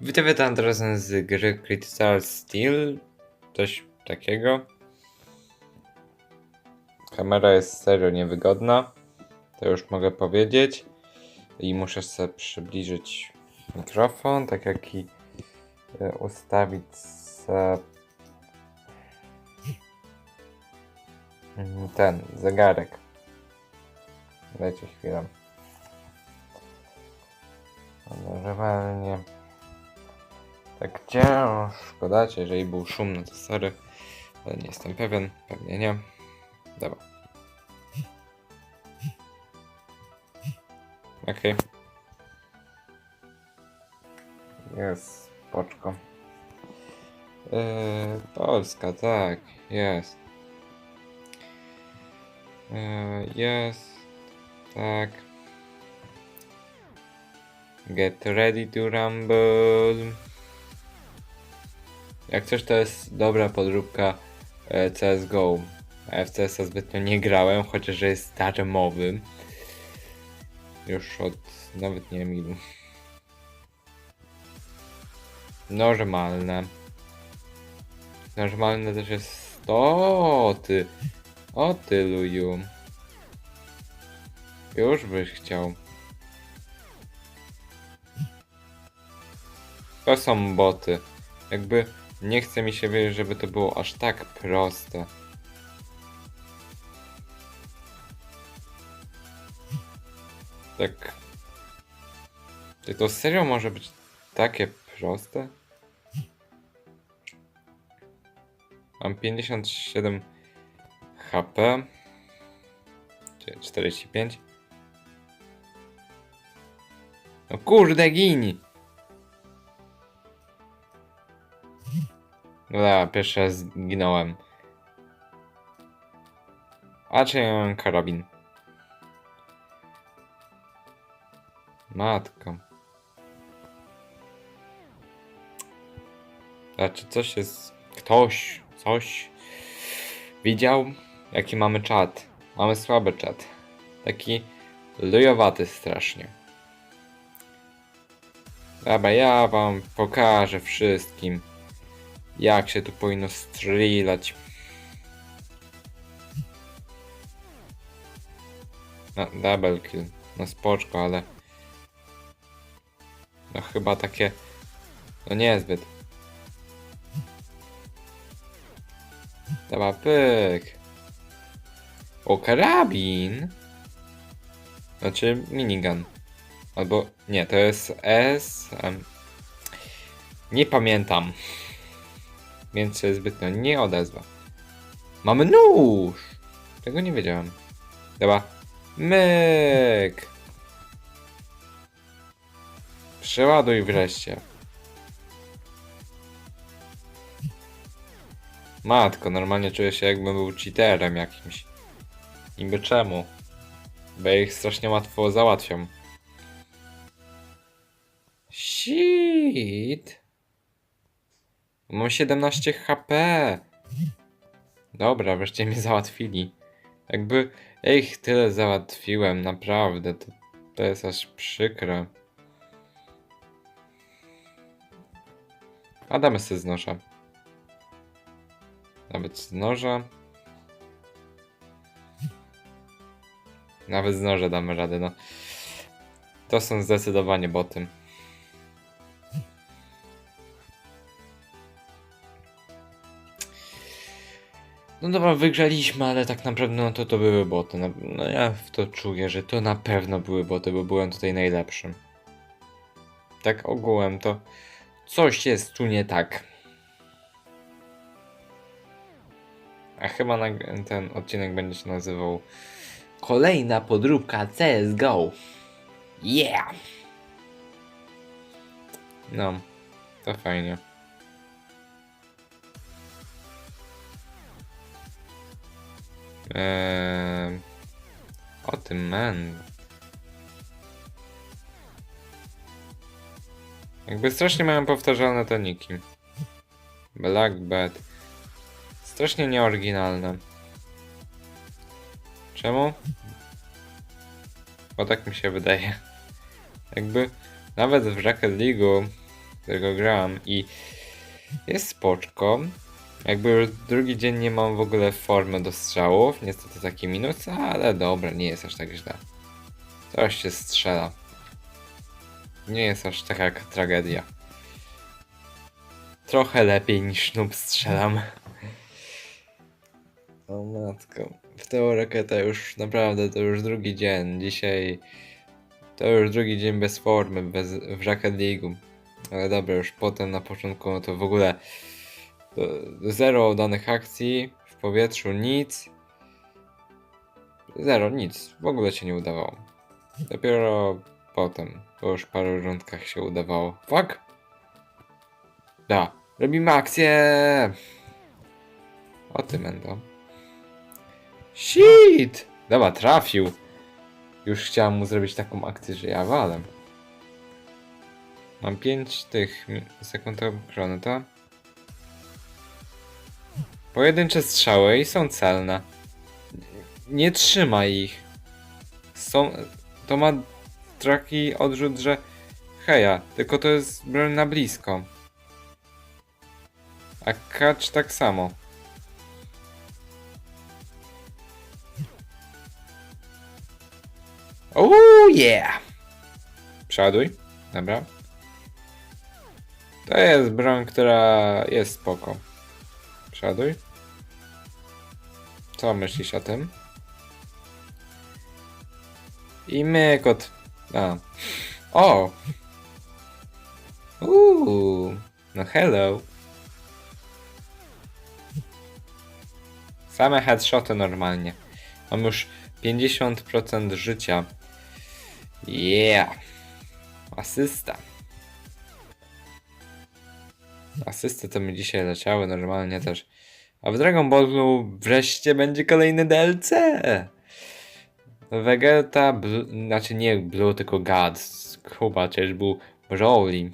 Witam, witam teraz z gry Critical Steel. Coś takiego. Kamera jest serio niewygodna. To już mogę powiedzieć. I muszę sobie przybliżyć mikrofon, tak jak i e, ustawić ten zegarek. Dajcie chwilę. Normalnie. Tak ciężko dać, jeżeli był szum, no to sorry. Ale nie jestem pewien, pewnie nie. Dobra. Okej. Jest, spoczko. Yy, Polska, tak, jest. Yy, jest, tak. Get ready to rumble. Jak coś to jest dobra podróbka e, CSGO. A w CS zbytnio nie grałem, chociaż jest darmowy. Już od nawet nie wiem ilu. Normalne. Normalne też jest. O ty! O ty luju. Już byś chciał. To są boty. Jakby nie chce mi się wierzyć, żeby to było aż tak proste. Tak. Czy to serio może być takie proste? Mam 57 HP. Czy 45. No kurde, gini! Dobra, pierwszy raz zginąłem. A czy ja mam karabin? Matko. A czy coś jest... Ktoś, coś widział? Jaki mamy czat? Mamy słaby czat. Taki lujowaty strasznie. Dobra, ja wam pokażę wszystkim jak się tu powinno strzelać. No, double kill. No spoczko, ale... No chyba takie... No niezbyt. Dobra, pyk. O, karabin! Znaczy minigun. Albo... Nie, to jest S... em, nie pamiętam więc się zbytnio nie odezwa. Mamy nóż! Tego nie wiedziałem. Dobra. Myk! Przeładuj wreszcie. Matko, normalnie czuję się jakbym był cheaterem jakimś. Niby czemu? Bo ich strasznie łatwo załatwiam. Shit! Mam 17 HP. Dobra, wreszcie mnie załatwili. Jakby ja ich tyle załatwiłem, naprawdę. To, to jest aż przykre. A damy sobie z noża. Nawet z noża. Nawet z noża damy radę, no. To są zdecydowanie boty. No dobra, wygrzaliśmy, ale tak naprawdę no to to były boty. No, no ja w to czuję, że to na pewno były boty, bo byłem tutaj najlepszym. Tak ogółem to coś jest tu nie tak. A chyba ten odcinek będzie się nazywał Kolejna podróbka CSGO. Yeah! No, to fajnie. O tym man. Jakby strasznie mają powtarzalne te niki. Blackbird. Strasznie nieoryginalne. Czemu? Bo tak mi się wydaje. Jakby nawet w Rocket League'u, którego gram i jest spoczko. Jakby już drugi dzień nie mam w ogóle formy do strzałów. Niestety taki minus, ale dobra, nie jest aż tak źle. Coś się strzela. Nie jest aż taka tragedia. Trochę lepiej niż noob strzelam. O matko. W tę rakietę już naprawdę to już drugi dzień. Dzisiaj to już drugi dzień bez formy, bez, w Rocket League'u. Ale dobra, już potem na początku no to w ogóle zero danych akcji, w powietrzu nic. Zero, nic. W ogóle się nie udawało. Dopiero potem, po już paru rundkach się udawało. Fuck! Da, robimy akcję! O ty mendo. Shit! Dobra, trafił. Już chciałem mu zrobić taką akcję, że ja walę. Mam 5 tych sekund obrony, to? Pojedyncze strzały i są celne. Nie trzyma ich. Są... To ma taki odrzut, że heja, tylko to jest broń na blisko. A kacz tak samo. Oh yeah! Przeładuj. Dobra. To jest broń, która jest spoko. Przeładuj. Co myślisz o tym? I myk od... A. O! Uuu. No hello. Same headshoty normalnie. Mam już 50% życia. Yeah. Asysta. Asysty to mi dzisiaj leciały normalnie też. A w Dragon Ballu wreszcie będzie kolejny DLC. Vegeta, Blue, znaczy nie Blue, tylko God. Chyba też był Broly.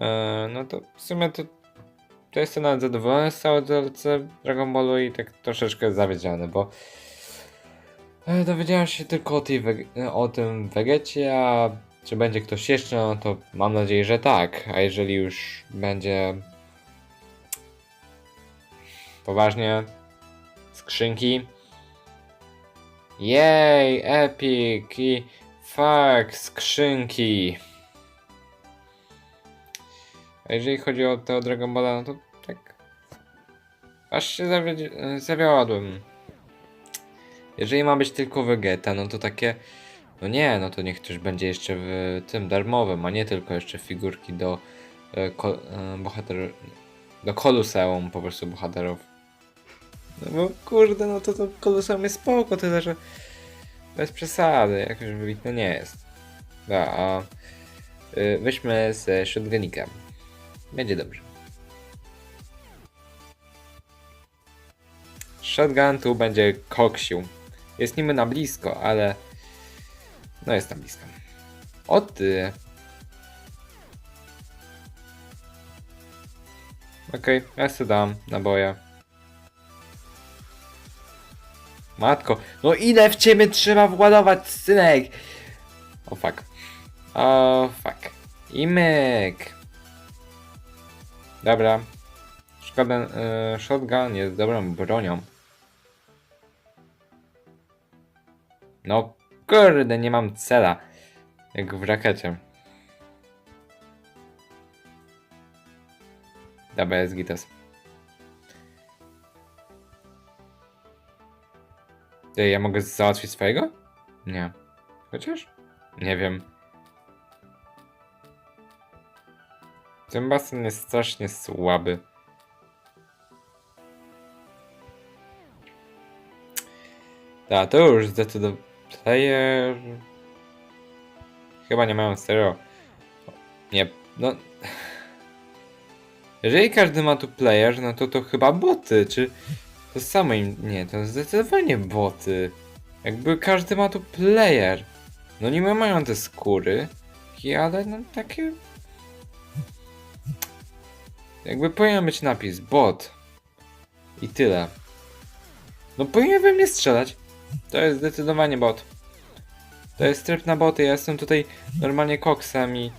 Eee, no to w sumie to, to jestem nawet zadowolony z całego DLC Dragon Ballu i tak troszeczkę zawiedziony, bo e, dowiedziałem się tylko o, tej o tym Vegecie, a czy będzie ktoś jeszcze, no to mam nadzieję, że tak. A jeżeli już będzie poważnie skrzynki. Jej, epic i fuck, skrzynki. A jeżeli chodzi o te Dragon Balla, no to tak. Aż się zawiedzi- zawiodłem. Jeżeli ma być tylko Vegeta, no to takie. No nie, no to niech też będzie jeszcze w tym darmowym, a nie tylko jeszcze figurki do e, ko, e, bohater, do Koluseum po prostu bohaterów. No bo kurde, no to to Koluseum jest spoko, tyle że bez przesady, jakoś wybitne nie jest. Da, a y, weźmy z shotgunika. Będzie dobrze. Shotgun tu będzie koksił. Jest niby na blisko, ale no jest tam blisko. O ty. Okej, ja sobie dam naboje. Matko, no ile w ciebie trzeba władować, synek? O fuck. O fuck. I myk. Dobra. Szkoda, y, shotgun jest dobrą bronią. No kurde, nie mam cela. Jak w rakiecie. Dobra, jest gitas. Ej, ja mogę załatwić swojego? Nie. Chociaż? Nie wiem. Ten basen jest strasznie słaby. Tak, to już zdecydowanie. Player. Chyba nie mają stereo. Nie, no. Jeżeli każdy ma tu player, no to to chyba boty, czy. To samo im. Nie, to zdecydowanie boty. Jakby każdy ma tu player. No nie mają te skóry, ale no takie. Jakby powinien być napis bot. I tyle. No powinien we mnie strzelać. To jest zdecydowanie bot. To jest tryb na boty, ja jestem tutaj normalnie koksem i...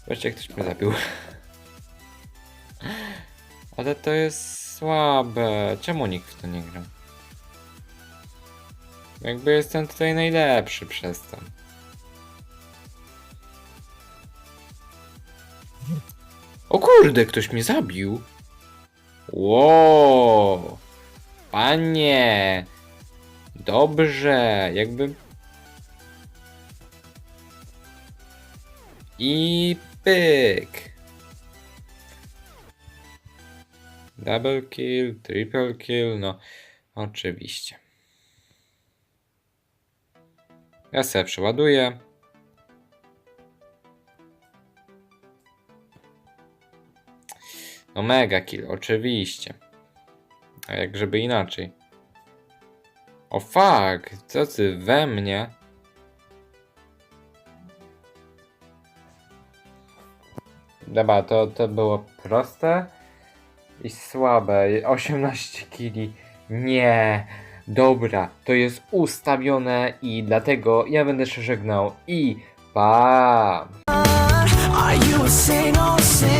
Zobaczcie, jak ktoś mnie zabił. Ale to jest słabe. Czemu nikt w to nie gra? Jakby jestem tutaj najlepszy przez to. O kurde, ktoś mnie zabił. Wow. Panie. Dobrze, jakby... I pyk. Double kill, triple kill, no oczywiście. Ja sobie przeładuję. No mega kill, oczywiście. A jak żeby inaczej. O fuck, co ty we mnie? Dobra, to, to było proste i słabe. 18 kili. Nie. Dobra, to jest ustawione i dlatego ja będę się żegnał i pa! Are you a sinner?